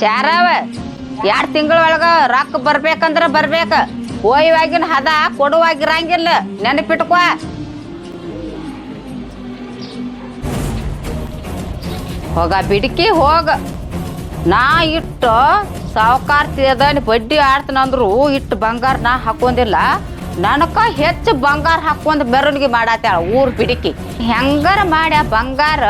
ಶಾರವ, ಎರಡು ತಿಂಗಳ ಒಳಗ ರೊಕ್ಕ ಬರ್ಬೇಕಂದ್ರ ಬರ್ಬೇಕ. ಹೋಯ್ವಾಗಿನ ಹದ ಕೊಡುವಾಗಿರಂಗಿಲ್ಲ. ನೆನಪಿಟ್ಕೋ. ಹೋಗ ಬಿಡಕಿ ಹೋಗ. ನಾ ಇಟ್ಟು ಸಾವುಕಾರ ತಿಳ್ದಾನಿ ಬಡ್ಡಿ ಆಡ್ತನಂದ್ರು ಇಟ್ಟು ಬಂಗಾರ ನಾ ಹಾಕೊಂದಿಲ್ಲ ನನಕ ಹೆಚ್ಚು ಬಂಗಾರ ಹಾಕೊಂಡ್ ಮೆರವಣಿಗೆ ಮಾಡತ್ತಾಳ ಊರ್ ಬಿಡಕಿ. ಹೆಂಗಾರ ಮಾಡ್ಯ ಬಂಗಾರ?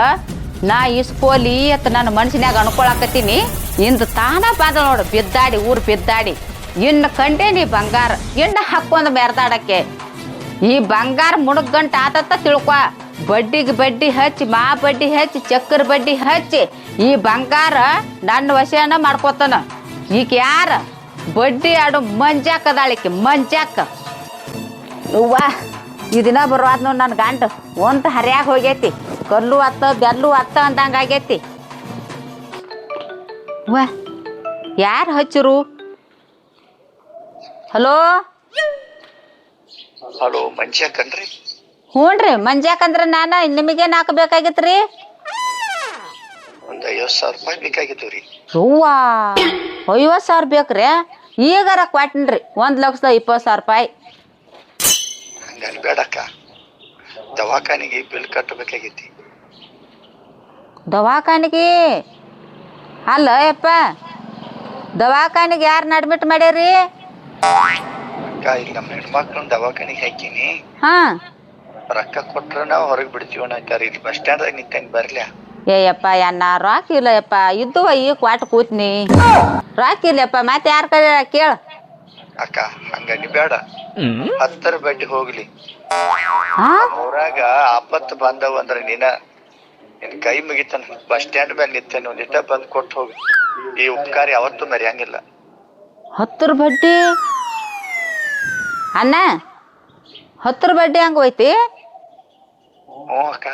ನಾ ಇಸ್ಕೋಲಿ ಅಂತ ನನ್ನ ಮನ್ಸಿನ್ಯಾಗ ಅನ್ಕೊಳಕತ್ತೀನಿ. ಇಂದು ತಾನ ಬಂದ ನೋಡು, ಬಿದ್ದಾಡಿ, ಊರು ಬಿದ್ದಾಡಿ. ಇನ್ನು ಕಂಡೇನಿ ಬಂಗಾರ. ಇನ್ನು ಹಕ್ಕೊಂದು ಮೆರೆದಾಡಕ್ಕೆ. ಈ ಬಂಗಾರ ಮುಣಗಂಟ ಆತತ್ತ ತಿಳ್ಕೊ. ಬಡ್ಡಿಗೆ ಬಡ್ಡಿ ಹಚ್ಚಿ, ಮಾ ಬಡ್ಡಿ ಹಚ್ಚಿ ಚಕ್ಕರ್ ಬಡ್ಡಿ ಹಚ್ಚಿ, ಈ ಬಂಗಾರ ನನ್ನ ವಶನ ಮಾಡ್ಕೋತಾನ. ಈಗ ಯಾರ? ಬಡ್ಡಿ ಆಡು ಮಂಜಾಕದಾಳಿಕೆ ಮಂಜಾಕ. ಅವ್ವ ಈ ದಿನ ಬರುವಾದ ನನ್ನ ಗಂಡ. ಒಂದು ಹರ್ಯಾಗ ಹೋಗೈತಿ. ಕಲ್ಲು ಅತ್ತ, ಬೆಲ್ಲು ಅತ್ತ ಅಂದಂಗೆ ಆಗೈತಿ ವಾ ಯಾರು ಹಚ್ಚರು? ಹಲೋ? ಹಲೋ ಮಂಜ್ಯ ಕಣ್ರಿ. ಹ್ಞೂನ್ರಿ ಮಂಜಾಕಂದ್ರ ನಾನು ನಿಮಗೇನು ಹಾಕಬೇಕಾಗಿತ್ರಿ ಒಂದು ಐವತ್ತು ಸಾವಿರ ರೂಪಾಯಿ ಬೇಕಾಗಿತ್ತು ರೀ. ಅವ್ವ ಐವತ್ತು ಸಾವಿರ ಬೇಕ್ರಿ? ಈಗಾರ ಕೊಟ್ಟಿನ್ರಿ ಒಂದು ಲಕ್ಷದ ಇಪ್ಪತ್ತು ಸಾವಿರ ರೂಪಾಯಿ. ಹಂಗನ್ ಬೇಡಕ್ಕ ದವಾಖಾನಿಗೆ ಬಿಲ್ ಕಟ್ಟಬೇಕಾಗೈತಿ ದವಾಖಾನಿಗೆ? ಅಲ್ಲ ಯಪ್ಪ ದವಾಖಾನಿಗೆ ಯಾರನ್ನ ಅಡ್ಮಿಟ್ ಮಾಡ್ಯಾರಿ ಅಕ್ಕ ಇಲ್ಲಿ ನಮ್ಮ ಹೆಣ್ಮಕ್ಳನ್ನ ದವಾಖಾನಿಗೆ ಹಾಕಿನಿ. ಹಾ. ರೊಕ್ಕ ಕೊಟ್ರ ನಾವು ಹೊರಗೆ ಬಿಡ್ತೀವಿ ಅನ್ನತ್ತಾರ ಇಲ್ಲಿ ಬಸ್ ಸ್ಟ್ಯಾಂಡ್ದಾಗ ನಿಂತಂಗ್ ಬರ್ಲ್ಯಾ. ಏಯಪ್ಪ ಅನ್ನ ರಾಕ್ ಇಲ್ಲ ಯಪ್ಪ. ಇದ್ದುವ ಈಗ ಕ್ವಾಟ್ ಕೂತ್ನಿ. ರಾಕ್ ಇಲ್ಲಪ್ಪ ಮತ್ತೆ ಯಾರ ಕಡೆ ಕೇಳ. ಅಕ್ಕ ಹಂಗನಿ ಬೇಡ. ಹತ್ತರ ಬಡ್ಡಿ ಹೋಗ್ಲಿ. ಹಾ? ಊರಾಗ ಆಪತ್ತು ಬಂದವ ಅಂದ್ರ ನೀನ ನಿನ್ ಕೈ ಮುಗಿತಾನ ಬಸ್ ಸ್ಟ್ಯಾಂಡ್ ಮೇಲೆ ನಿಂತೇನೆ ಒಂದಿಟ ಬಂದ್ ಕೊಟ್ಟು ಹೋಗಿ. ಈ ಉಪಕಾರ ಯಾವತ್ತೂ ಮರೆಯಂಗಿಲ್ಲ. ಹತ್ತರ ಬಡ್ಡಿ? ಅಣ್ಣ ಹತ್ತರ ಬಡ್ಡಿ ಹಂಗ ಹೋಯ್ತಿ? ಹ್ಞೂ ಅಕ್ಕ.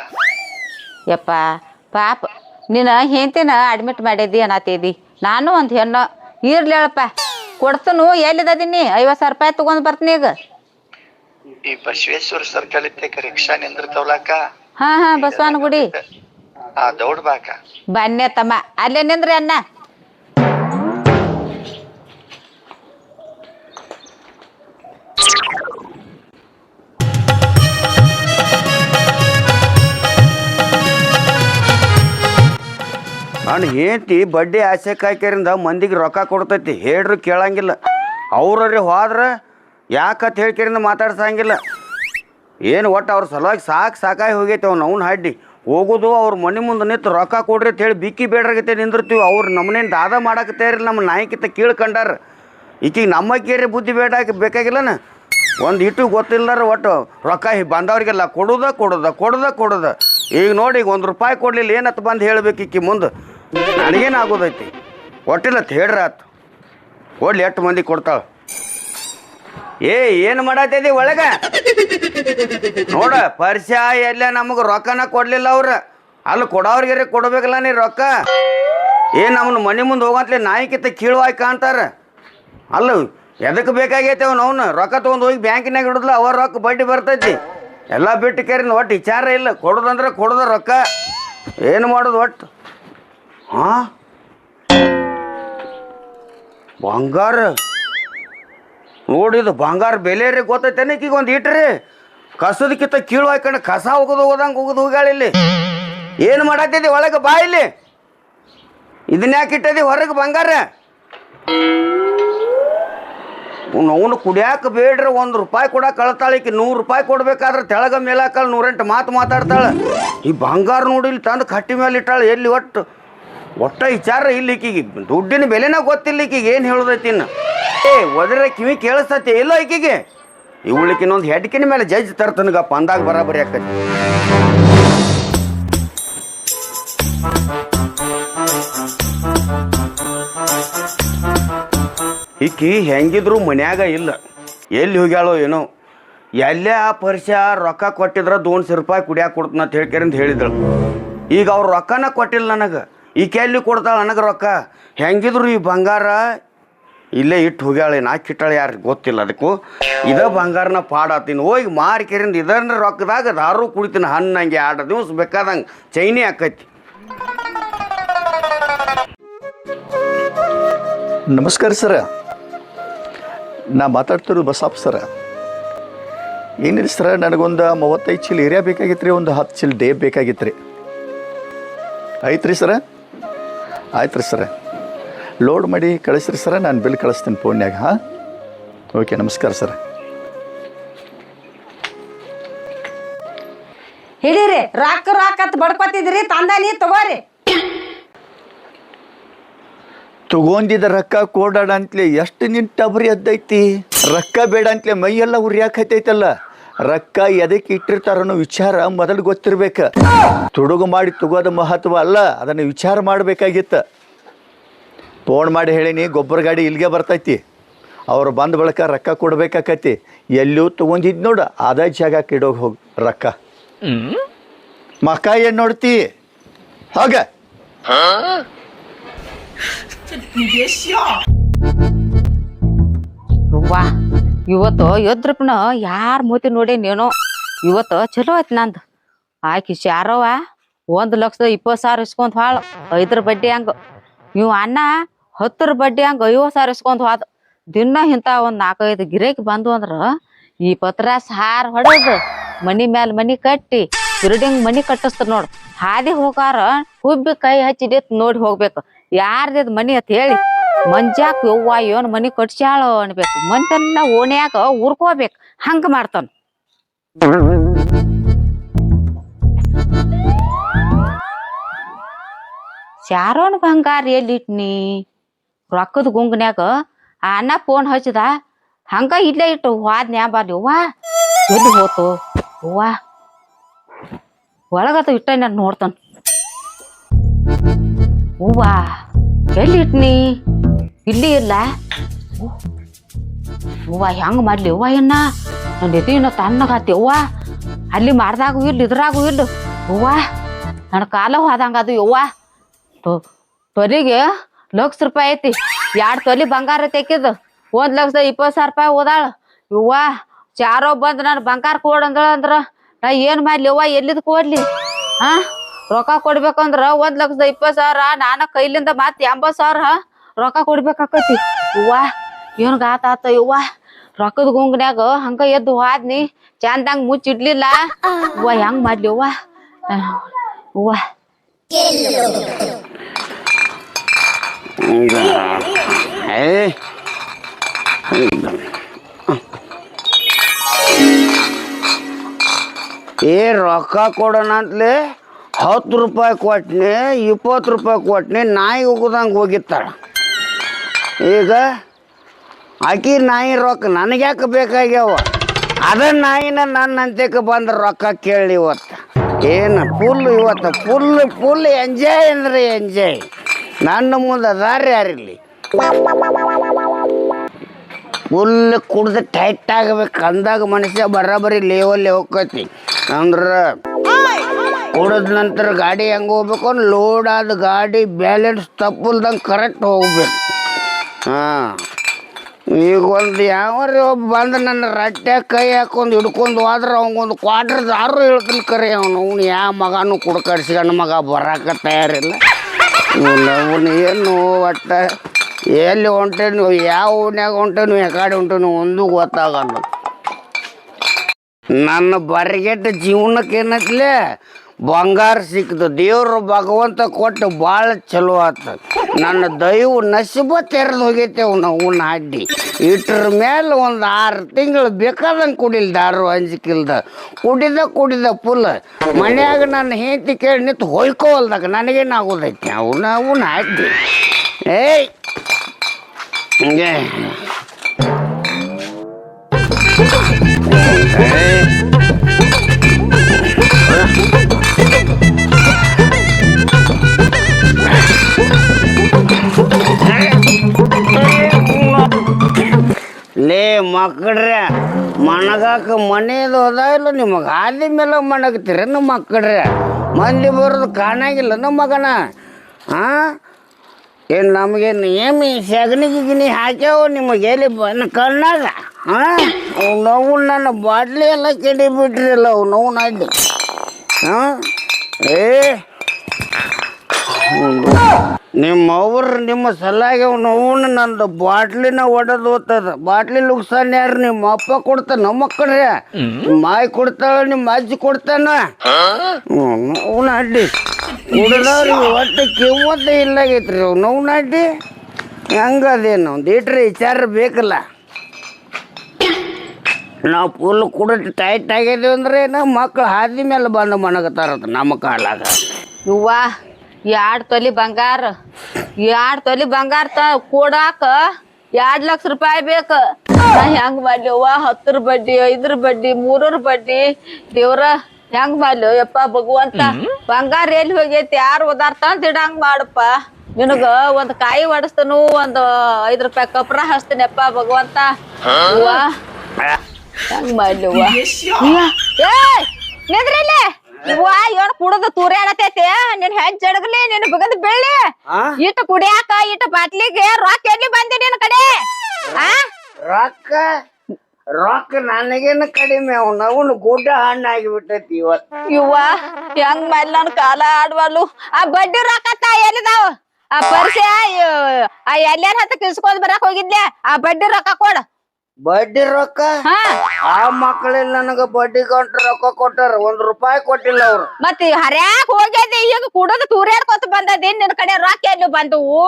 ಯಪ್ಪ ಪಾಪ ನಿನ್ನ ಹೆಂಡ್ತಿನ ಅಡ್ಮಿಟ್ ಮಾಡಿದ್ದಿ ಅನ್ನತ್ತಿದ್ದಿ ನಾನು ಒಂದು ಹೆಣ್ಣು. ಇರ್ಲಿ ಹೇಳಪ್ಪ ಕೊಡ್ತನು ಎಲ್ಲಿದ್ದೀನಿ ಐವತ್ತು ಸಾವಿರ ರೂಪಾಯಿ ತಗೊಂಡ್ ಬರ್ತೀನಿ ಈಗ. ಈ ಬಸವೇಶ್ವರ ಸರ್ಕಲ್ ಇತ್ತೆ ರಿಕ್ಷಾ ನಿಂದಿರ್ತಾವಲಕ್ಕ ಹಾ ಹಾ ಬಸವನ ಗುಡಿ. ಆ ದೌಡ್ ಬಾಕ. ಬನ್ನಿ ತಮ್ಮ. ಅಲ್ಲೇ ನಿಂದ್ರಿ ಅಣ್ಣ. ನಾನು ಹೆಂಡತಿ ಬಡ್ಡಿ ಆಸೆ ಕಾಯ್ಕರಿಂದ ಮಂದಿಗೆ ರೊಕ್ಕ ಕೊಡ್ತೈತಿ? ಹೇಳ್ರು ಕೇಳಂಗಿಲ್ಲ. ಅವ್ರವ್ರಿ ಹೋದ್ರೆ ಯಾಕತ್ ಹೇಳ್ಕರಿಂದ ಮಾತಾಡ್ಸಂಗಿಲ್ಲ. ಏನು ಒಟ್ಟು ಅವ್ರ ಸಲುವಾಗಿ ಸಾಕು ಸಾಕಾಗಿ ಹೋಗೈತೆ ಅವ್ನು ಅವ್ನ ಹಡ್ಡಿ. ಹೋಗೋದು, ಅವ್ರ ಮನೆ ಮುಂದೆ ನಿಂತು ರೊಕ್ಕ ಕೊಡ್ರಿ ಅಂತ ಹೇಳಿ ಬಿಕ್ಕಿ ಬೇಡ್ರಾಗತ್ತೆ ನಿಂದಿರ್ತೀವಿ. ಅವ್ರು ನಮ್ಮನೇನು ದಾದ ಮಾಡಾಕತ್ತೇರಿ ನಮ್ಮ ನಾಯಕಿತ ಕೀಳ್ಕಂಡಾರ. ಈಕಿಗೆ ನಮ್ಮ ಕೇರಿ ಬುದ್ಧಿ ಬೇಡ ಬೇಕಾಗಿಲ್ಲನ? ಒಂದು ಇಟ್ಟು ಗೊತ್ತಿಲ್ದಾರ ಒಟ್ಟು ರೊಕ್ಕ ಬಂದವ್ರಿಗೆಲ್ಲ ಕೊಡೋದ ಕೊಡೋದ ಕೊಡೋದ ಕೊಡೋದ. ಈಗ ನೋಡಿ, ಈಗ ಒಂದು ರೂಪಾಯಿ ಕೊಡಲಿಲ್ಲ ಏನತ್ತ ಬಂದು ಹೇಳ್ಬೇಕು ಈಕಿ ಮುಂದೆ? ನನಗೇನು ಆಗೋದೈತಿ? ಕೊಟ್ಟಿಲ್ಲ ಅಂತ ಹೇಳ್ರಿ ಆತು. ಕೊಡ್ಲಿ ಎಷ್ಟು ಮಂದಿ ಕೊಡ್ತಾಳೆ? ಏ ಏನು ಮಾಡತ್ತೀ ಒಳಗ? ನೋಡ, ಪರಿಚಯ ಎಲ್ಲ ನಮಗೆ ರೊಕ್ಕನ ಕೊಡ್ಲಿಲ್ಲ ಅವ್ರ. ಅಲ್ಲಿ ಕೊಡೋರ್ಗೆ ಕೊಡ್ಬೇಕಲ್ಲ ನೀ ರೊಕ್ಕ? ಏ ನಮ್ಮನ್ನ ಮನೆ ಮುಂದೆ ಹೋಗಂತಲೇ ನಾಯಿಕಿತ್ತ ಕೀಳುವಾಗಿ ಕಾಣ್ತಾರ. ಅಲ್ಲ ಎದಕ್ಕೆ ಬೇಕಾಗೈತೆ ಅವ್ನು ಅವ್ನ? ರೊಕ್ಕ ತೊಗೊಂಡು ಹೋಗಿ ಬ್ಯಾಂಕಿನಾಗ ಹಿಡಿದ್ಲ ಅವ ರೊಕ್ಕ ಬಡ್ಡಿ ಬರ್ತೈತಿ. ಎಲ್ಲ ಬಿಟ್ಟು ಕೇರಿ ಒಟ್ಟು ವಿಚಾರ ಇಲ್ಲ. ಕೊಡೋದಂದ್ರೆ ಕೊಡೋದ ರೊಕ್ಕ. ಏನು ಮಾಡೋದು ಒಟ್ಟು? ಹಾಂ ಬಂಗಾರ. ನೋಡಿದು ಬಂಗಾರ ಬೆಲೆ ರೀ ಗೊತ್ತೈತೆ ಈಗ ಒಂದು ಇಟ್ರಿ ಕಸದಕ್ಕಿಂತ ಕೀಳು ಹಾಕೊಂಡು ಕಸ ಹೋಗೋದು, ಹೋದಂಗೆ ಹೋಗೋದು ಇಲ್ಲಿ. ಏನು ಮಾಡತ್ತಿದ್ದಿ ಒಳಗೆ ಬಾ ಇಲ್ಲಿ. ಇದನ್ನ ಯಾಕೆ ಇಟ್ಟದಿ ಹೊರಗೆ ಬಂಗಾರ. ಅವನು ಕುಡಿಯಾಕ ಬೇಡ್ರಿ, ಒಂದು ರೂಪಾಯಿ ಕೂಡ ಕಳ್ತಾಳೆ ಈಕಿ ನೂರು ರೂಪಾಯಿ ಕೊಡ್ಬೇಕಾದ್ರೆ ತೆಳಗ ಮೇಲಾಕಲ್ ನೂರೆಂಟು ಮಾತು ಮಾತಾಡ್ತಾಳೆ. ಈ ಬಂಗಾರ ನೋಡಿ ಇಲ್ಲಿ ತಂದು ಕಟ್ಟಿ ಮೇಲೆ ಇಟ್ಟಾಳೆ. ಎಲ್ಲಿ ಒಟ್ಟು? ಒಟ್ಟ ವಿಚಾರ ಇಲ್ಲಿ ಈಕಿಗೆ. ದುಡ್ಡಿನ ಬೆಲೆನ ಗೊತ್ತಿಲ್ಲ ಈಕಿಗೆ. ಏನು ಹೇಳೋದೈತಿ ಇನ್ನು? ಏ ಒದ್ರೆ ಕಿವಿ ಕೇಳಿಸ್ತೈತಿ ಇಲ್ಲ ಈಕಿಗೆ? ಇವಳಿಗೆ ಇನ್ನೊಂದು ಹೆಡ್ಕಿನ ಮೇಲೆ ಜಡ್ಜ್ ತರ್ತನಗಪ್ಪ, ಅಂದಾಗ ಬರಾಬರಿ ಆಕತಿ. ಈಕಿ ಹೆಂಗಿದ್ರು ಮನ್ಯಾಗ ಇಲ್ಲ. ಎಲ್ಲಿ ಹೋಗ್ಯಾಳೋ ಏನೋ. ಎಲ್ಲೇ ಆ ಪರಿಚಯ ರೊಕ್ಕ ಕೊಟ್ಟಿದ್ರೆ ದೋನ್ಸಿ ರೂಪಾಯಿ ಕುಡಿಯಾಕ ಕೊಡ್ತೀನಿ ಅಂತ ಹೇಳ್ಕೇರಂತ ಹೇಳಿದಳು ಈಗ ಅವ್ರು ರೊಕ್ಕನ ಕೊಟ್ಟಿಲ್ಲ ನನಗೆ. ಈಕೆ ಎಲ್ಲಿ ಕೊಡ್ತಾಳೆ ನನಗೆ ರೊಕ್ಕ? ಹೆಂಗಿದ್ರು ಈ ಬಂಗಾರ ಇಲ್ಲೇ ಇಟ್ಟು ಹೋಗ್ಯಾಳೆ ನಾಕಿಟ್ಟಾಳೆ ಯಾರು ಗೊತ್ತಿಲ್ಲ ಅದಕ್ಕೂ. ಇದ ಬಂಗಾರನ ಪಾಡಾತೀನಿ ಹೋಗಿ ಮಾರಿಕೆರಿಂದ ಇದನ್ನ ರೊಕ್ಕದಾಗ ದಾರು ಕುಡಿತೀನಿ, ಹಣ್ಣಂಗೆ ಎರಡು ದಿವಸ ಬೇಕಾದಂಗೆ ಚೈನಿ ಆಕೈತಿ ನಮಸ್ಕಾರ ಸರ. ನಾ ಮಾತಾಡ್ತಿರೋದು ಬಸಾಪ್ ಸರ. ಏನಿಲ್ಲ ಸರ, ನನಗೊಂದು ಮೂವತ್ತೈದು ಚೀಲ ಏರಿಯಾ ಬೇಕಾಗಿತ್ತು ಒಂದು ಹತ್ತು ಚೀಲ ಡೇ ಬೇಕಾಗಿತ್ತು ರೀ ಐತ್ರಿ ಸರ? ಆಯ್ತು ರೀ ಸರ. ಲೋಡ್ ಮಾಡಿ ಕಳಿಸ್ರಿ ಸರ ನಾನು ಬಿಲ್ ಕಳಿಸ್ತೀನಿ ಫೋನ್ಯಾಗ ಹಾಂ? ಓಕೆ ನಮಸ್ಕಾರ ಸರ್. ಹಿಡೀರಿ ರಾಕ್ ರಾಕ್ ಅಂತ ಬಡ್ಕೊತಿದ್ರಿ ತಂದಾನಿ ತಗೋರಿ. ತಗೊಂಡಿದ್ದ ರೊಕ್ಕ ಕೊಡೋಣ ಅಂತಲೇ ಎಷ್ಟು ನಿಂತ ಟಬರಿ ಎದ್ದೈತಿ? ರೊಕ್ಕ ಬೇಡ ಅಂತಲೇ ಮೈಯೆಲ್ಲ ಉರಿಯಾಕೈತೈತಲ್ಲ ರೊಕ್ಕ ಎದಕ್ಕೆ ಇಟ್ಟಿರ್ತಾರ ಅನ್ನೋ ವಿಚಾರ ಮೊದಲು ಗೊತ್ತಿರ್ಬೇಕು. ತುಡುಗು ಮಾಡಿ ತಗೋದ ಮಹತ್ವ ಅಲ್ಲ ಅದನ್ನು ವಿಚಾರ ಮಾಡಬೇಕಾಗಿತ್ತು. ಫೋನ್ ಮಾಡಿ ಹೇಳೀನಿ ಗೊಬ್ಬರ ಗಾಡಿ ಇಲ್ಲಿಗೆ ಬರ್ತೈತಿ. ಅವ್ರು ಬಂದ ಬಳಿಕ ರೊಕ್ಕ ಕೊಡ್ಬೇಕಾಕತಿ. ಎಲ್ಲೂ ತೊಗೊಂಡಿದ್ದು ನೋಡು ಅದೇ ಜಾಗಕ್ಕೆ ಇಡೋಗಿ ಹೋಗಿ ರೊಕ್ಕ. ಮಕ್ಕ ಏನು ನೋಡ್ತಿ? ಹೋಗ. ವಾ ಇವತ್ತು ಎದ್ರಪ್ಪನ ಯಾರ ಮೂತಿ ನೋಡೇನೇನೋ ಇವತ್ತು ಚಲೋ ಆಯ್ತು ನಂದು. ಆಕಿ ಶಾರವ್ವ ಒಂದು ಲಕ್ಷದ ಇಪ್ಪತ್ತು ಸಾವಿರ ಇಸ್ಕೊಂತ ಹಾಳು ಐದ್ರ ಬಡ್ಡಿ ಹಂಗ. ನೀವು ಅಣ್ಣ ಹತ್ತರ ಬಡ್ಡಿ ಹಂಗ ಐವತ್ ಸಾವಿರ ಇಸ್ಕೊಂಡ್ ಹೋದ. ದಿನ ಇಂಥ ಒಂದು ನಾಲ್ಕೈದು ಗಿರೇಕ್ ಬಂದು ಅಂದ್ರ ಈ ಪತ್ರ ಸಾರ್ ಹೊಡೆದು ಮನಿ ಮ್ಯಾಲ ಮನಿ ಕಟ್ಟಿ ಬಿಲ್ಡಿಂಗ್ ಮನಿ ಕಟ್ಟಿಸ್ತಾರ ನೋಡು. ಹಾದಿ ಹೋಗಾರ ಹುಬ್ಬಿ ಕೈ ಹಚ್ಚಿದೇತ್ ನೋಡಿ ಹೋಗ್ಬೇಕು. ಯಾರ್ದದ್ ಮನಿ ಅಂತ ಹೇಳಿ ಮಂಜಾಕ್ ಯವ್ವ ಏನ್ ಮನಿ ಕಟ್ಸ್ಯಾಳ ಅನ್ಬೇಕು. ಮಂದೆಲ್ಲ ಓಣ್ಯಾಗ ಉರ್ಕೋಬೇಕು. ಹಂಗ ಮಾಡ್ತಾನ. ಶಾರೋನ್ ಬಂಗಾರ ಎಲ್ಲಿಟ್ನಿ? ರೊಕ್ಕದ ಗುಂಗ್ನ್ಯಾಗ ಆ ಫೋನ್ ಹಚ್ಚದ, ಹಂಗ ಇಲ್ಲೇ ಇಟ್ಟು ಹೋದ್ನ್ಯಾ ಬಾರ್ಲಿ, ಅವ್ವ. ಎಲ್ಲಿ ಹೋತು? ಅವ್ವ, ಒಳಗತ ಇಟ್ಟ ನಾನು ನೋಡ್ತಾನ. ಹೂವ ಎಲ್ಲಿ ಇಟ್ನಿ? ಇಲ್ಲಿ ಇಲ್ಲ. ಹೂವ ಹೆಂಗ್ ಮಾಡ್ಲಿ? ಹೂವ ಇನ್ನ ನನ್ನ ಎದಿನ ತಣ್ಣಗಾತಿ ಹೂವ ಅಲ್ಲಿ ಮಾಡ್ದಾಗೂ ಇಲ್ಲ, ಇದ್ರಾಗೂ ಇಲ್ಲ. ಹೂವ ನನ್ನ ಕಾಲ ಹೋದಂಗ ಅದು ಯವ್ವ ತೊಲಿಗೆ ಲಕ್ಷ ರೂಪಾಯಿ ಐತಿ. ಎರಡ್ ತೊಲಿ ಬಂಗಾರ ತೆಕ್ಕಿದ್ ಒಂದ್ ಲಕ್ಷದ ಇಪ್ಪತ್ ಸಾವಿರ ರೂಪಾಯಿ ಓದಾಳ ಇವ್ವ ಚಾರೋ ಬಂದ್ ನಾನು ಬಂಗಾರ ಕೊಡ್ ಅಂದಳ ಅಂದ್ರ ನಾ ಏನ್ ಮಾಡ್ಲಿ ಅವ್ವ ಎಲ್ಲಿದ್ ಕೊಡ್ಲಿ? ಹಾ ರೊಕ್ಕ ಕೊಡ್ಬೇಕಂದ್ರ ಒಂದ್ ಲಕ್ಷದ ಇಪ್ಪತ್ತು ಸಾವಿರ, ನಾನ ಕೈಲಿಂದ ಮತ್ ಎಂಬತ್ ಸಾವಿರ ರೊಕ್ಕ ಕೊಡ್ಬೇಕಾಕತಿ. ಇವ್ವ ಗಾತ ಆತ ಯವ್ವ? ರೊಕ್ಕದ ಗುಂಗ್ನ್ಯಾಗ ಹಂಗ ಎದ್ದು ಹೋದ್ನಿ. ಚಂದಂಗ್ ಮುಚ್ಚಿಡ್ಲಿಲ್ಲ. ಅವ್ವ ಹೆಂಗ್ ಮಾಡ್ಲಿ ಅವ್ವ ಅವ್ವ ಏ ಏ, ರೊಕ್ಕ ಕೊಡೋಣ ಅಂತಲೇ ಹತ್ತು ರೂಪಾಯಿ ಕೊಟ್ನಿ, ಇಪ್ಪತ್ತು ರೂಪಾಯಿ ಕೊಟ್ನಿ ನಾಯಿ ಹೋಗುದಂಗೆ ಹೋಗಿತ್ತಾಳ. ಈಗ ಆಕಿ ನಾಯಿ ರೊಕ್ಕ ನನಗೆ ಯಾಕೆ ಬೇಕಾಗ್ಯಾವ? ಅದ ನಾಯಿನ ನನ್ನ ಅಂತ್ಯಕ್ಕೆ ಬಂದ ರೊಕ್ಕ ಕೇಳಿ ಇವತ್ತು. ಏನು ಫುಲ್ ಇವತ್ತು ಫುಲ್ ಫುಲ್ ಎಂಜಾಯ್ ಅಂದ್ರೆ ಎಂಜಾಯ್ ನನ್ನ ಮುಂದೆ ಅದಾರ ಯಾರಿಲ್ಲಿ? ಫುಲ್ ಕುಡ್ದು ಟೈಟ್ ಆಗಬೇಕು. ಅಂದಾಗ ಮನುಷ್ಯ ಬರಾಬರಿ ಲೇವಲ್ಲಿ ಹೋಗ್ಕತಿ ಅಂದ್ರೆ ಕುಡಿದ ನಂತರ ಗಾಡಿ ಹೆಂಗೆ ಹೋಗ್ಬೇಕು? ಅಂದ್ರೆ ಲೋಡ್ ಆದ ಗಾಡಿ ಬ್ಯಾಲೆನ್ಸ್ ತಪ್ಪಲ್ದಂಗೆ ಕರೆಕ್ಟ್ ಹೋಗ್ಬೇಕು. ಹಾಂ. ಈಗ ಒಂದು ಯಾವ್ರಿ ಒಬ್ಬ ಬಂದು ನನ್ನ ರಟ್ಟೆ ಕೈ ಹಾಕೊಂಡು ಹಿಡ್ಕೊಂಡು ಹೋದ್ರೆ ಅವಂಗೊಂದು ಕ್ವಾರ್ಟರ್ ದಾರು ಹೇಳ್ತೀನಿ ಕರೆ ಅವನು. ಅವ್ನು ಯಾವ ಮಗನೂ ಕುಡ್ಕಡ್ಸ್ಕೊಂಡು ಮಗ ಬರಾಕ ತಯಾರಿಲ್ಲ. ಅವನು ಏನು ಒಟ್ಟ ಎಲ್ಲಿ ಹೊಂಟೇನು, ಯಾವ ಓಣ್ಯಾಗ ಹೊಂಟೇನು ಯಾಕಡೆ ನೀವು ಒಂದು ಗೊತ್ತಾಗಲ್ಲ. ನನ್ನ ಬರಿಗೆಟ್ಟ ಜೀವನಕ್ಕೆ ಏನತ್ಲೆ ಬಂಗಾರ ಸಿಕ್ತು ದೇವ್ರ ಭಗವಂತ ಕೊಟ್ಟು ಭಾಳ ಚಲೋ ಆತ. ನನ್ನ ದೈವ ನಸಿಬ ತೆರೆದು ಹೋಗೈತೆ ಅವ್ನ ಅವನ್ನ ಅಡ್ಡಿ. ಇಟ್ರ ಮೇಲೆ ಒಂದು ಆರು ತಿಂಗಳು ಬೇಕಾದಂಗೆ ಕುಡಿಲ್ ದಾರು ಅಂಜಿಕಿಲ್ದ. ಕುಡಿದ ಕುಡಿದ ಫುಲ್ ಮನ್ಯಾಗ ನನ್ನ ಹೆಂಡತಿ ಕೇಳಿ ನಿಂತು ಹೊಯ್ಕೋವಲ್ದಾಗ ನನಗೇನಾಗೋದೈತಿ? ಅವನ ಅವನ ಅಡ್ಡಿ. ಏಯ್! ಹಿಂಗೆ. ಮಕ್ಕಳ್ರೆ, ಮಣಗಾಕ ಮನೆಯದು ಅದ ಇಲ್ಲ ನಿಮಗೆ? ಹಾದಿ ಮೇಲೆ ಮಣಗ್ತೀರ ನಮ್ಮ ಮಕ್ಕಳ್ರೆ. ಮಂದಿ ಬರೋದು ಕಾಣಾಗಿಲ್ಲ ನಮ್ಮ ಮಗನ. ಹಾಂ ಏನು ನಮಗೇನು ಏಮಿ ಸಗಣಿ ಗಿಗಣಿ ಹಾಕ್ಯಾವ ನಿಮಗೆ ಎಲ್ಲಿ ಬನ್ನ ಕಣ್ಣಾಗ? ಹಾಂ ಅವು ನೋವು ನನ್ನ ಬಾಟ್ಲಿ ಎಲ್ಲ ಕೆಡಿ ಬಿಟ್ರಿಲ್ಲ ಅವು ನೋವು ಅಡ್ಡಿ ಹಾಂ ಏ ನಿಮ್ಮ ಅವ್ರು ನಿಮ್ಮ ಸಲಾಗಿ ನೋವು ನಂದು ಬಾಟ್ಲಿನ ಒಡೆದು ಹೋಗ್ತದ. ಬಾಟ್ಲಿ ಲುಕ್ಸಾನ್ ಯಾರು? ನಿಮ್ಮ ಅಪ್ಪ ಕೊಡ್ತಾನ ನಮ್ಮ ಮಕ್ಕಳ್ರೆ. ನಿಮ್ಮ ಮಾಯಿ ಕೊಡ್ತಾಳ ನಿಮ್ಮ ಅಜ್ಜಿ ಕೊಡ್ತಾನ. ನೋವು ಅಡ್ಡಿ. ಕುಡ್ದವ್ರಿಗೆ ಒಟ್ಟು ಕಿಮ್ಮತ್ತೆ ಇಲ್ಲಾಗೈತ್ರಿ ನೋವು ಅಡ್ಡಿ. ಹೆಂಗದೇನು ಒಂದು ಇಟ್ರೆ ವಿಚಾರ ಬೇಕಲ್ಲ. ನಾವು ಫುಲ್ ಕುಡ ಟೈಟ್ ಆಗಿದ್ದೀವಿ ಅಂದ್ರೆ ನಮ್ಮ ಮಕ್ಕಳು ಹಾದಿ ಮೇಲೆ ಬಂದು ಮನಗತ್ತಾರದು ನಮ್ಮ ಕಾಲಾಗ. ಇವ್ವ ಎರಡ್ ತೊಲಿ ಬಂಗಾರ ಎರಡ್ ತೊಲಿ ಬಂಗಾರ ತ ಕೊಡಾಕ ಎರಡ್ ಲಕ್ಷ ರೂಪಾಯಿ ಬೇಕು. ನಾ ಹೆಂಗ್ ಮಾಡ್ಲಿವ ಹತ್ತರ ಬಡ್ಡಿ ಐದ್ರ ಬಡ್ಡಿ ಮೂರರ ಬಡ್ಡಿ. ದೇವ್ರ ಹೆಂಗ್ ಮಾಡ್ಲಿ ಯಪ್ಪ ಭಗವಂತ ಬಂಗಾರ ಎಲ್ಲಿ ಹೋಗೈತಿ? ಯಾರು ಓದಾರ್ತ ಅಂತ ಇಡಂಗ್ ಮಾಡಪ್ಪ. ನಿನಗ ಒಂದ್ ಕಾಯಿ ಒಡಸ್ತನು ಒಂದ್ ಐದ್ ರೂಪಾಯಿ ಕಪ್ರ ಹಚ್ತೀನಪ್ಪ ಭಗವಂತ. ಹೆಂಗ್ ಮಾಡ್ಲಿವ ಏ ನಿಂದ್ರಿಲ್ಲಿ. ಇವ್ವ ಏನ್ ಕುಡದ ಆಡತೈತಿ. ನಿನ್ ಹೆಜ್ಜೆ ಜಡಗ್ಲಿ ನಿನ್ ಬಿಗದ್ ಬೆಳ್ಳಿ. ಇಟ್ಟ ಕುಡಿಯಾಕ ಇಟ್ಟ ಬಾಟ್ಲಿಗೆ ರೊಕ್ಕ ಎಲ್ಲಿ ಬಂದಿ ನಿನ್ ಕಡೆ? ಆ? ರೊಕ್ಕ ರೊಕ್ಕ ನನಗೇನು ಕಡಿಮೆ. ಅವನು ಅವನು ಗುಡ್ಡ ಹಣ್ಣಾಗಿ ಬಿಟ್ಟೈತಿ ಇವತ್ತು ಇವ್ವ ಹೆಂಗ್ ಮಾಡ್ಲ ನನ್ ಕಾಲ ಆಡ್ವಲ್ಲು? ಆ ಬಡ್ಡಿ ರೊಕ್ಕ ತಾ ಎಲ್ಲಿದಾವ? ಆ ಪರಿಚಯ ಆ ಎಲ್ಲಾರ ಹತ್ತ ಕಿಸ್ಕೊಂಡ್ ಬರಾಕ್ ಹೋಗಿದ್ಲೆ? ಆ ಬಡ್ಡಿ ರೊಕ್ಕ ಕೊಡ. ಬಡ್ಡಿ ರೊಕ್ಕ? ಹಾ. ಆ ಮಕ್ಕಳಿಲ್ಲ ನನಗ ಬಡ್ಡಿ ಕೊಟ್ಟ ರೊಕ್ಕ ಕೊಟ್ಟಾರ. ಒಂದ್ ರೂಪಾಯಿ ಕೊಟ್ಟಿಲ್ಲ ಅವ್ರು. ಮತ್ ಹರ್ಯಾಕ್ ಹೋಗ್ಯದಿ ಈಗ ಕುಡದ ತೂರ್ಯಾಡ್ಕೊತ ಬಂದದಿ ನಿನ್ ಕಡೆ ರೊಕ್ಕ ಎಲ್ಲಿ ಬಂದವು?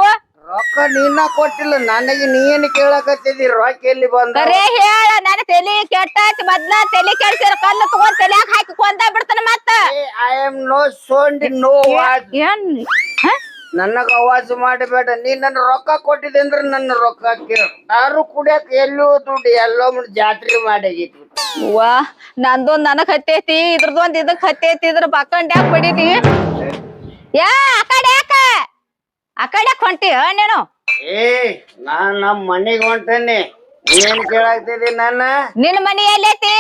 ರೊಕ್ಕ ನೀನ ಕೊಟ್ಟಿಲ್ಲ ನನಗೆ ನೀನ್ ಕೇಳಕತ್ತಿದಿ ರೊಕ್ಕ ಎಲ್ಲಿ ಬಂದ ಕರೆ ಹೇಳ ನನ್ನ ತಲಿ ಕೆಟ್ಟಾಯ್ತು ಮೊದ್ಲ ತಲಿ ಕೆಡ್ಸಿರ ಕಲ್ಲು ತಗೊಂಡ್ ತಲ್ಯಾಗ ಹಾಕಿ ಕೊಂದ ಬಿಡ್ತಾನ ಮತ್ತ. ಐ ಆಮ್ ನೋ ಸೋಂಡಿ ನೋ ಏನ್? ಹ? ನನಗ ಅವಾಜ್ ಮಾಡಬೇಡ. ನೀ ನನ್ನ ರೊಕ್ಕ ಕೊಟ್ಟಿದೆ ಅಂದ್ರೆ ನನ್ನ ರೊಕ್ಕ ಕೇಳು. ಯಾರು ಕುಡಿಯಕ್ ಎಲ್ಲೋ ದುಡ್ಡು ಎಲ್ಲೋ ಮುಂದ್ ಜಾತ್ರೆ ಮಾಡಾಗೈತಿ ಅವ್ವ ನಂದೊಂದ್ ನನಗ್ ಹತ್ತೈತಿ ಇದ್ರದೊಂದ್ ಇದಕ್ ಹತ್ತೈತಿ ಇದ್ರ ಬಕ್ಕಂಡ್ಯಾಕ್ ಬಡೀತಿ ಯಾ ಆ ಕಡೆ ಯಾಕ? ಆ ಕಡೆ ಯಾಕ್ ಹೊಂಟಿ? ನೀನು? ಏ ನಾ ನಮ್ ಮನಿಗೆ ಹೊಂಟೇನಿ. ನೀನ್ ಕೇಳಾಗ್ತಿದಿ ನನ್ನ? ನಿನ್ ಮನಿ ಎಲ್ಲೈತಿ?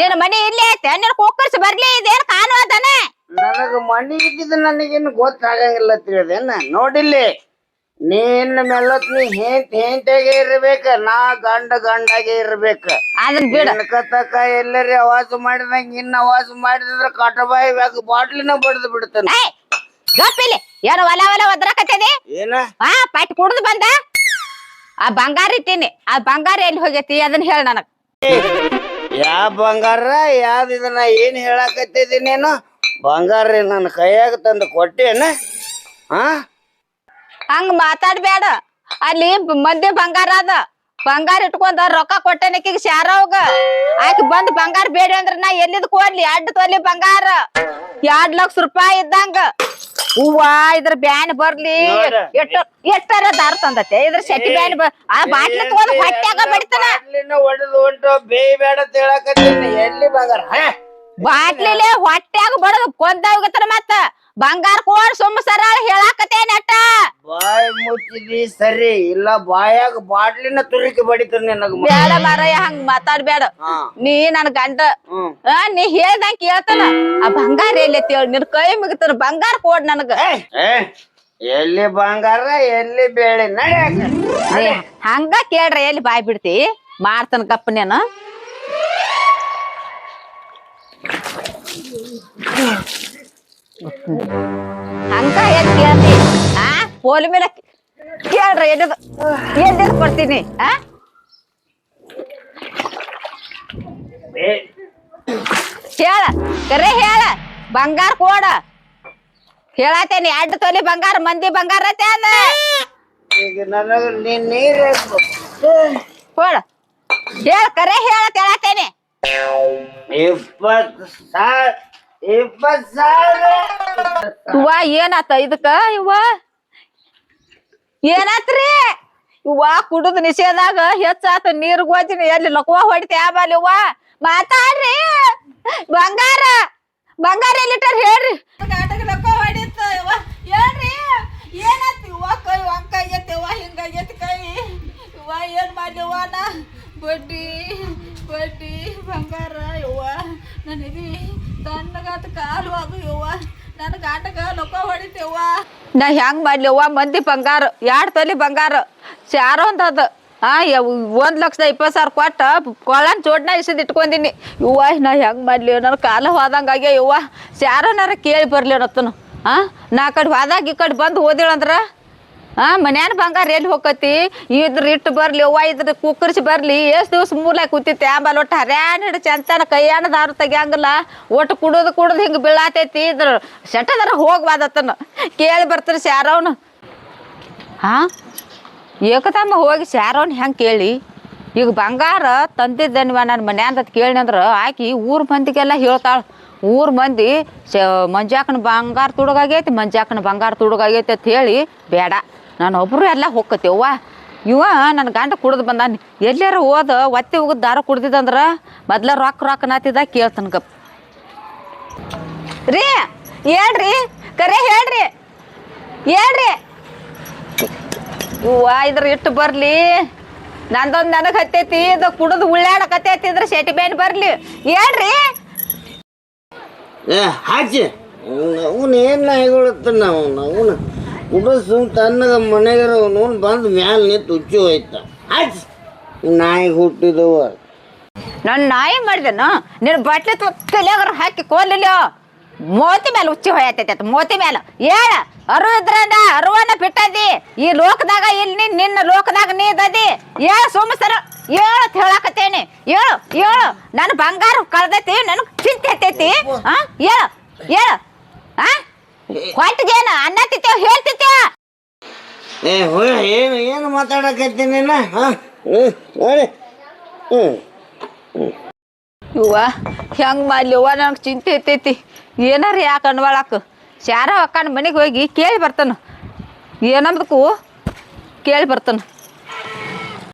ನಿನ್ ಮನಿ ಇಲ್ಲೇ ಐತಿ ನಿನ್ ಕುಕ್ಕರ್ಸ್ ಬರ್ಲಿ ಇದೇನ್ ಕಾನು ಅದಾನೆ ನನಗ ಮಣಿ ಇದ್ದಿದ್ದು ನನಗೇನು ಗೊತ್ತಾಗಂಗಿಲ್ಲ ತಿಳಿದೇನ ನೋಡಿಲ್ಲಿ. ನೀನ್ ಮೆಲ್ಲತ್ ನೀ ಹೆಂಟ್ ಹೆಂಟಾಗೆ ಇರ್ಬೇಕ ನಾ ಗಂಡ ಗಂಡಾಗೆ ಇರ್ಬೇಕ. ಅದನ್ ಬಿಡ. ಕತ್ತಕ ಎಲ್ಲರಿ ಅವಾಜ್ ಮಾಡಿದಂಗ ಇನ್ನ ಅವಾಜ್ ಮಾಡಿದ್ರ ಕಟಬಾಯಿ ಬ್ಯಾಗ್ ಬಾಟ್ಲಿನ ಬಡ್ದು ಬಿಡ್ತಾನೆ. ಗಪ್ಪಿಲಿ ಏನು ಒಲ ಒಲ ಒದ್ರಾಕತ್ತದಿ? ಏನ? ಆ ಪಟ್ ಕುಡ್ದು ಬಂದ. ಆ ಬಂಗಾರ ಇಟ್ಟೀನಿ. ಆ ಬಂಗಾರ ಎಲ್ಲಿ ಹೋಗೈತಿ? ಅದನ್ನ ಹೇಳ ನನಗ್. ಯಾ ಬಂಗಾರ ಯಾವ್ದು ಇದನ್ನ ಏನ್ ಹೇಳಾಕತ್ತಿದಿ ನೀನು? ಬಂಗಾರ ನನ್ನ ಕೈಯಾಗ ತಂದು ಕೊಟ್ಟೇನ? ಹಾ ಹಂಗ ಮಾತಾಡ್ಬೇಡ. ಅಲ್ಲಿ ಮಧ್ಯೆ ಬಂಗಾರ ಅದ. ಬಂಗಾರ ಇಟ್ಕೊಂಡ ರೊಕ್ಕ ಶಾರ ಶಾರವ್ಗ ಆಕೆ ಬಂದ್ ಬಂಗಾರ ಬೇಡ ಅಂದ್ರ ನಾ ಎಲ್ಲಿದ್ ಕೊಡ್ಲಿ? ಅಡ್ಡ ತೊಲಿ ಬಂಗಾರ. ಎರಡ್ ಲಕ್ಷ ರೂಪಾಯಿ ಇದ್ದಂಗ. ಹೂವ ಇದ್ರ ಬ್ಯಾನ್ ಬರ್ಲಿ. ಎಟ್ಟ ಎಷ್ಟ ಎಷ್ಟರ ದಾರ ತಂದತೆ ಇದ್ರ ಶೆಟ್ಟಿ ಬ್ಯಾನ್ ಆ ಬಾಟ್ಲಿ ತಗೊಂಡ್ ಹೊಟ್ಟ್ಯಾಗ ಬಡಿತನ. ಒಡೆದು ಹೊಂಟು ಎಲ್ಲಿ ಬಂಗಾರ? ಬಾಟ್ಲಿಲೆ ಹೊಟ್ಯಾಗ ಬಡದ್ ಕೊಂದಾಗತ್ತಾನ ಮತ್ತ. ಬಂಗಾರ ಕೋರ್ ಸುಮ್ಮ ಸರಳ ಹೇಳಾಕತ್ತೇನ ಅಟ್ಟ ಬಾಯ್ ಮುಚ್ಚಿದಿ ಸರಿ ಇಲ್ಲ ಬಾಯಾಗ ಬಾಟ್ಲಿನ ತುರಿಕಿ ಬಡಿತಾರ ನಿನಗ ಬೇಡ ಮಾರಯ್ಯ ಹಂಗ ಮಾತಾಡ್ಬೇಡ. ನೀ ನನ್ ಗಂಡ. ಆ, ನೀ ಹೇಳ್ದಂಗ ಕೇಳ್ತಾನ ಆ ಬಂಗಾರ ಎಲ್ಲೈತಿ ಹೇಳಿ ನಿನ್ ಕೈ ಮುಗಿತಾನ ಬಂಗಾರ ಕೋಡ್ ನನಗ. ಏ, ಎಲ್ಲಿ ಬಂಗಾರ ಎಲ್ಲಿ ಬೇಳೆ ನಡೆ. ಹಂಗ ಕೇಳ್ರ ಎಲ್ಲಿ ಬಾಯ್ ಬಿಡ್ತಿ? ಮಾಡ್ತಾನ ಗಪ್ಪ ನೀನು ಹಂಗ ಎಲ್ಲಿ ಕೇಳ್ತಿ? ಆ? ಪೋಲಿ ಮೇಲೆ ಕೇಳ್ರ ಎಲ್ಲಿದ ಎಲ್ಲಿದ್ ಕೊಡ್ತೀನಿ ಆ? ಏ, ಹೇಳ ಕರೆ ಹೇಳ ಬಂಗಾರ ಕೊಡ. ಹೇಳತ್ತೇನಿ ಎರಡು ತೊಲಿ ಬಂಗಾರ ಮಂದಿ ಬಂಗಾರ ಐತೆ ಅದ. ಈಗ ನನಗ ನೀ ನೀರ್ ಕೊಡ ಹೇಳ. ಕರೆ ಹೇಳ ಹೇಳತ್ತೇನಿ ಇಪ್ಪತ್ ಸಾವಿರ ಇಪ್ಪತ್ ಇವ್ವ ಏನಾತ ಇದಕ್ಕ ಇವ್ವ? ಏನಾತ್ರಿ? ಇವ್ವ ಕುಡುದ್ ನಿಷೇಧಾಗ ಹೆಚ್ಚಾತ ನೀರ್ ಗೋಜಿನ, ಎಲ್ಲಿ ಲಕ್ವ ಹೊಡಿತ ಯಾಬಲ್ ಇವ್ವ? ಮಾತಾಡ್ರಿ. ಬಂಗಾರ ಬಂಗಾರ ಎಲ್ಲಿಟ್ಟಾರ ಹೇಳ್ರಿ. ಲಕ್ವ ಹೊಡಿತ ಇವ್ವ. ಹೇಳ್ರಿ. ಏನಾತ ಇವ್ವ? ಕೈ ಆಗೈತಿ ಇವ್ವ ಹಿಂಗಾಗೈತಿ ಕೈ ಇವ್ವ ಏನ್ ಮಾಡ್ಲಿವ್ವ ನಾ ಬಡ್ಡಿ ಬಡ್ಡಿ ಬಂಗಾರ ಯವ್ವ. ನನಗೆ ತಣ್ಣಗಾತ ಕಾಲು ಅದು ಯವ್ವ. ನನ್ನ ಗಾಟಗ ನೊಕ್ಕ ಹೊಡಿತೇವ್ವ ನಾ ಹೆಂಗ್ ಮಾಡ್ಲಿವ್ವ ಮಂದಿ ಬಂಗಾರ ಎರಡು ತೊಲಿ ಬಂಗಾರ? ಚಾರೋ ಅಂತ ಅದ ಆ ಒಂದ್ ಲಕ್ಷದ ಇಪ್ಪತ್ತು ಸಾವಿರ ಕೊಟ್ಟ ಕೊಳನ್ ಚೋಟ್ನ ಇಸದ್ ಇಟ್ಕೊಂಡಿನಿ. ಇವ್ವ ನಾ ಹೆಂಗ್ ಮಾಡ್ಲಿ? ನನ್ನ ಕಾಲ ಹೋದಂಗ ಆಗ್ಯ ಇವ್ವ ಶಾರನಾರ ಕೇಳಿ ಬರ್ಲಿ ಅನ್ನತ್ತನು. ಆ, ನಾ ಕಡೆ ಹೋದಾಗ ಈ ಕಡೆ ಬಂದು ಓದಿಳಂದ್ರ ಆ, ಮನ್ಯಾನ ಬಂಗಾರ ಎಲ್ಲಿ ಹೋಗತಿ ಇದ್ರ ಇಟ್ಟು ಬರ್ಲಿ, ಅವ್ವ ಇದ್ರ ಕುಕ್ಕರ್ಸಿ ಬರ್ಲಿ, ಎಷ್ಟ್ ದಿವ್ಸ ಮೂಲ ಕೂತಿತ್ತೆ? ಆಂಬಲ್ ಒಟ್ಟು ಹರ್ಯಾಣ ಹಿಡ್ ಚಂತಾನ ಕೈಯಾನ ದಾರು ತೆಗಿಯಂಗಿಲ್ಲ. ಒಟ್ಟು ಕುಡುದು ಕುಡುದು ಹಿಂಗೆ ಬೀಳಾತೈತಿ. ಇದ್ರ ಸೆಟದರ ಹೋಗ್ಬಾದತ್ತನ ಕೇಳಿ ಬರ್ತಾರೆ ಸ್ಯಾರವನು ಹಾ ಏಕತಮ್ಮ ಹೋಗಿ ಸ್ಯಾರವನ್ ಹೆಂಗೆ ಕೇಳಿ? ಈಗ ಬಂಗಾರ ತಂದಿದ್ದೇನಿವ ನನ್ನ ಮನ್ಯಾಂದ ಕೇಳಿ ಅಂದ್ರೆ ಆಕಿ ಊರ್ ಮಂದಿಗೆಲ್ಲ ಹೇಳ್ತಾಳೆ. ಊರ್ ಮಂದಿ ಶ ಮಂಜಾಕನ ಬಂಗಾರ ತುಡುಗಾಗೈತಿ, ಮಂಜಾಕನ ಬಂಗಾರ ತುಡುಗಾಗೈತಿ ಅಂತ ಹೇಳಿ ಬೇಡ. ನಾನು ಒಬ್ಬರು ಎಲ್ಲ ಹೋಗ್ಕತ್ತೀವ್ವ ಇವ ನನ್ನ ಗಂಡ ಕುಡ್ದು ಬಂದಾನ. ಎಲ್ಲಾರ ಹೋದ, ಒತ್ತಿ ಹೋಗದ್ ದಾರ ಕುಡ್ದಿದಂದ್ರೆ ಮೊದ್ಲ ರೊಕ್ಕ ರೊಕ್ಕ ನಾತಿದ ಕೇಳ್ತನ ಗಪ್. ರೀ, ಹೇಳ್ರಿ, ಕರೆ ಹೇಳ್ರಿ ಹೇಳ್ರಿ. ಇವ್ವ, ಇದ್ರ ಇಟ್ಟು ಬರ್ಲಿ. ನಂದೊಂದು ನನಗೆ ಹತ್ತೈತಿ, ಇದು ಕುಡಿದು ಉಳ್ಳಾಡಕತ್ತೈತಿ ಅಂದ್ರೆ ಶೆಟಿ ಬೇನ್ ಬರ್ಲಿ. ಹೇಳ್ರಿ. ಏ, ಹಾಜಿ, ಅವನು ಏನು ಅವನ ನಾವು ಅವನು? ಕುಡಸು ತನ್ನದ ಮನೆಗಿರೋನು ಬಂದು ಮ್ಯಾಲ ನಿಂತು ಉಚ್ಚು ಹೋಯ್ತ. ಅಜ್ ನಾಯಿ ಹುಟ್ಟಿದವ. ನನ್ನ ನಾಯಿ ಮಾಡಿದೆನ ನಿನ್ನ ಬಟ್ಲೆ ತಲೆಗಾರ ಹಾಕಿ ಕೋಲಿಲ್ಲ ಮೋತಿ ಮೇಲೆ ಉಚ್ಚಿ ಹೊಯ್ತೈತೆ ಅತ್ ಮೋತಿ ಮೇಲೆ ಹೇಳ ಅರು ಇದ್ರಂದ ಅರುವನ್ನ ಬಿಟ್ಟದಿ, ಈ ಲೋಕದಾಗ ಇಲ್ಲಿ ನಿನ್ ನಿನ್ನ ಲೋಕದಾಗ ನೀ ಇದ್ದದಿ. ಹೇಳ ಸೋಮಸರ ಅಂತ ಏಳು ಏಳು ಹೇಳು ನನ್ನ ಬಂಗಾರ ಕಳ್ದೈತಿ ನನಗೆ ಚಿಂತೆ ಹತ್ತೈತಿ ಆ ಹೇಳು ಹೇಳು ಆ? ಕೊಟ್ಟಿಗೇನ ಅನ್ನ ತಿತ್ತೇವ್ ಹೇಳ್ತಿತ್ತೇವ ಏ ಹೋ ಏನು ಏನು ಮಾತಾಡಕತ್ತಿ ನೀನು ನೋಡಿ ಇವ್ವ ಹೆಂಗ್ ಮಾಡ್ಲಿ ಅವ್ವ ನನಗೆ ಚಿಂತೆ ಇರ್ತೈತಿ. ಏನಾರ ಯಾಕೆ ಅನ್ವಾಳಾಕ? ಶಾರ ಅಕ್ಕನ ಮನೆಗೆ ಹೋಗಿ ಕೇಳಿ ಬರ್ತಾನ. ಏನಂಬದಕ್ಕೂ ಕೇಳಿ ಬರ್ತಾನ.